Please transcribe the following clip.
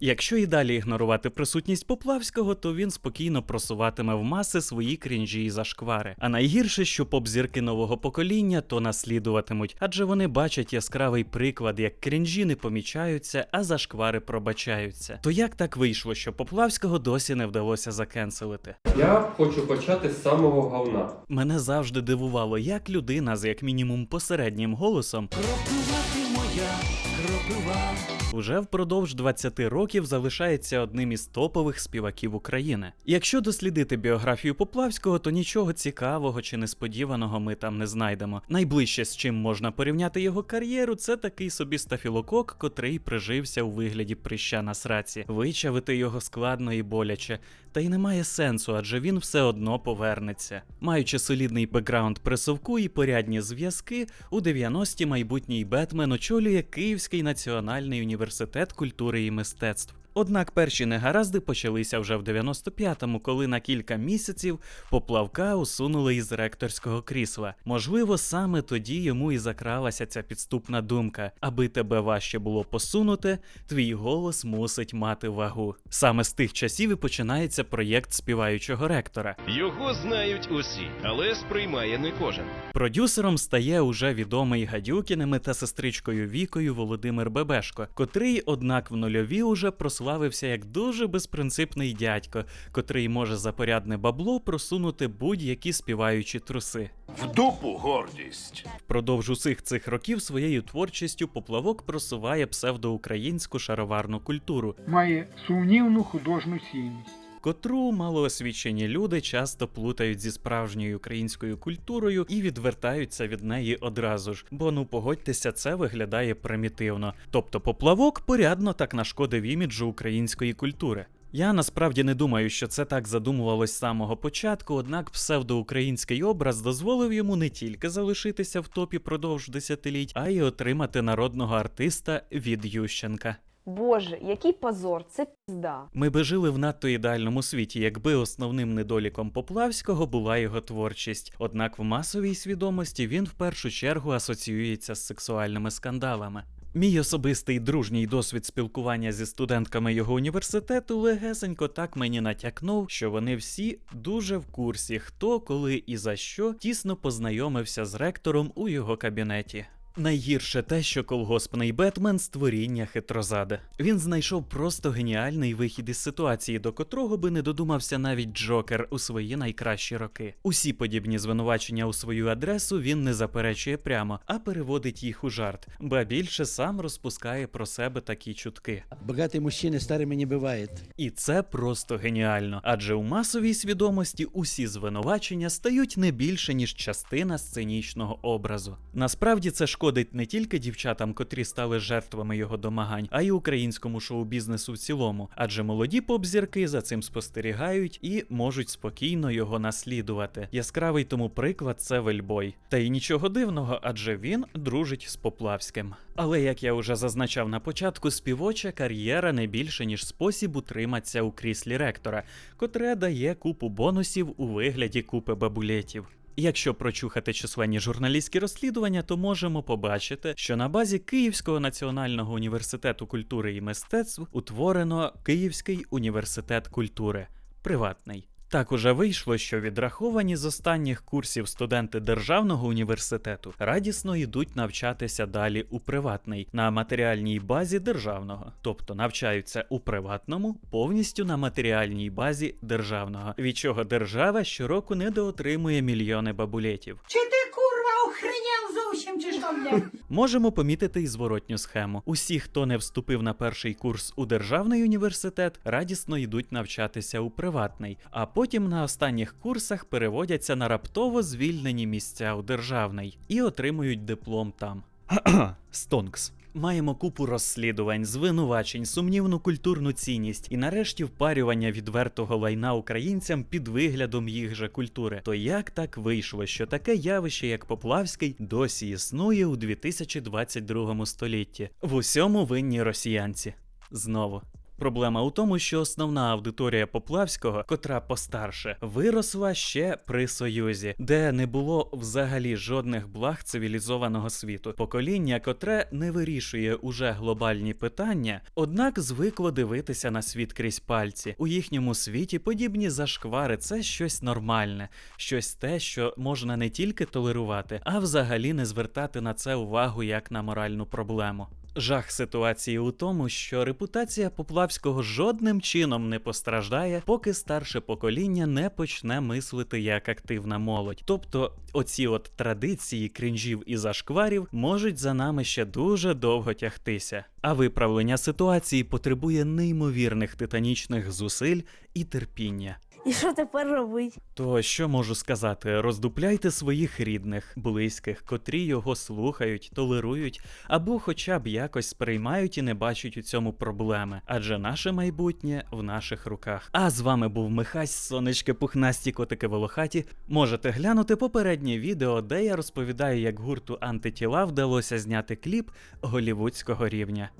Якщо і далі ігнорувати присутність Поплавського, то він спокійно просуватиме в маси свої крінжі і зашквари. А найгірше, що поп-зірки нового покоління то наслідуватимуть, адже вони бачать яскравий приклад, як крінжі не помічаються, а зашквари пробачаються. То як так вийшло, що Поплавського досі не вдалося закенселити? Я хочу почати з самого говна. Мене завжди дивувало, як людина з як мінімум посереднім голосом Кропива ти моя, кропива. Уже впродовж 20 років залишається одним із топових співаків України. Якщо дослідити біографію Поплавського, то нічого цікавого чи несподіваного ми там не знайдемо. Найближче з чим можна порівняти його кар'єру, це такий собі стафілокок, котрий прижився у вигляді прища на сраці. Вичавити його складно і боляче. Та й немає сенсу, адже він все одно повернеться. Маючи солідний бекграунд при совку і порядні зв'язки, у 90-ті майбутній Бетмен очолює Київський національний університет культури і мистецтв. Однак перші негаразди почалися вже в 95-му, коли на кілька місяців поплавка усунули із ректорського крісла. Можливо, саме тоді йому і закралася ця підступна думка: аби тебе важче було посунути, твій голос мусить мати вагу. Саме з тих часів і починається проєкт співаючого ректора. Його знають усі, але сприймає не кожен. Продюсером стає уже відомий Гадюкіними та сестричкою Вікою Володимир Бебешко, котрий, однак, в нульові уже прославився як дуже безпринципний дядько, котрий може за порядне бабло просунути будь-які співаючі труси. В дупу гордість. Впродовж усіх цих років своєю творчістю поплавок просуває псевдоукраїнську шароварну культуру, має сумнівну художню цінність. Котру малоосвічені люди часто плутають зі справжньою українською культурою і відвертаються від неї одразу ж. Бо ну погодьтеся, це виглядає примітивно. Тобто поплавок порядно так нашкодив іміджу української культури. Я насправді не думаю, що це так задумувалось з самого початку, однак псевдоукраїнський образ дозволив йому не тільки залишитися в топі продовж десятиліть, а й отримати народного артиста від Ющенка. Боже, який позор, це пізда. Ми би жили в надто ідеальному світі, якби основним недоліком Поплавського була його творчість. Однак в масовій свідомості він в першу чергу асоціюється з сексуальними скандалами. Мій особистий дружній досвід спілкування зі студентками його університету легесенько так мені натякнув, що вони всі дуже в курсі, хто, коли і за що тісно познайомився з ректором у його кабінеті. Найгірше те, що колгоспний Бетмен створіння хитрозаде. Він знайшов просто геніальний вихід із ситуації, до котрого би не додумався навіть Джокер у свої найкращі роки. Усі подібні звинувачення у свою адресу він не заперечує прямо, а переводить їх у жарт, ба більше сам розпускає про себе такі чутки. Богатый мужчина старыми не бывает. І це просто геніально, адже у масовій свідомості усі звинувачення стають не більше ніж частина сценічного образу. Насправді це шкодить не тільки дівчатам, котрі стали жертвами його домагань, а й українському шоу-бізнесу в цілому, адже молоді поп-зірки за цим спостерігають і можуть спокійно його наслідувати. Яскравий тому приклад це Вельбой. Та й нічого дивного, адже він дружить з Поплавським. Але як я вже зазначав на початку, співоча кар'єра не більше ніж спосіб утриматися у кріслі ректора, котре дає купу бонусів у вигляді купи бабулетів. Якщо прочухати численні журналістські розслідування, то можемо побачити, що на базі Київського національного університету культури і мистецтв утворено Київський університет культури, приватний. Так уже вийшло, що відраховані з останніх курсів студенти державного університету радісно йдуть навчатися далі у приватний на матеріальній базі державного, тобто навчаються у приватному повністю на матеріальній базі державного, від чого держава щороку недоотримує мільйони бабулетів. Чи ти курва охреняв зовсім чи що, блядь? Можемо помітити і зворотню схему. Усі, хто не вступив на перший курс у державний університет, радісно йдуть навчатися у приватний, а потім на останніх курсах переводяться на раптово звільнені місця у державний і отримують диплом там. Стонкс. Маємо купу розслідувань, звинувачень, сумнівну культурну цінність і нарешті впарювання відвертого лайна українцям під виглядом їх же культури. То як так вийшло, що таке явище, як Поплавський, досі існує у 2022 столітті? В усьому винні росіянці. Знову. Проблема у тому, що основна аудиторія Поплавського, котра постарше, виросла ще при Союзі, де не було взагалі жодних благ цивілізованого світу. Покоління, котре не вирішує уже глобальні питання, однак звикло дивитися на світ крізь пальці. У їхньому світі подібні зашквари це щось нормальне, щось те, що можна не тільки толерувати, а взагалі не звертати на це увагу як на моральну проблему. Жах ситуації у тому, що репутація Поплавського жодним чином не постраждає, поки старше покоління не почне мислити як активна молодь. Тобто, оці от традиції крінжів і зашкварів можуть за нами ще дуже довго тягтися. А виправлення ситуації потребує неймовірних титанічних зусиль і терпіння. І що тепер робить? То що можу сказати? Роздупляйте своїх рідних, близьких, котрі його слухають, толерують, або хоча б якось сприймають і не бачать у цьому проблеми, адже наше майбутнє в наших руках. А з вами був Михась, сонечки пухнасті котики волохаті. Можете глянути попереднє відео, де я розповідаю, як гурту антитіла вдалося зняти кліп голівудського рівня.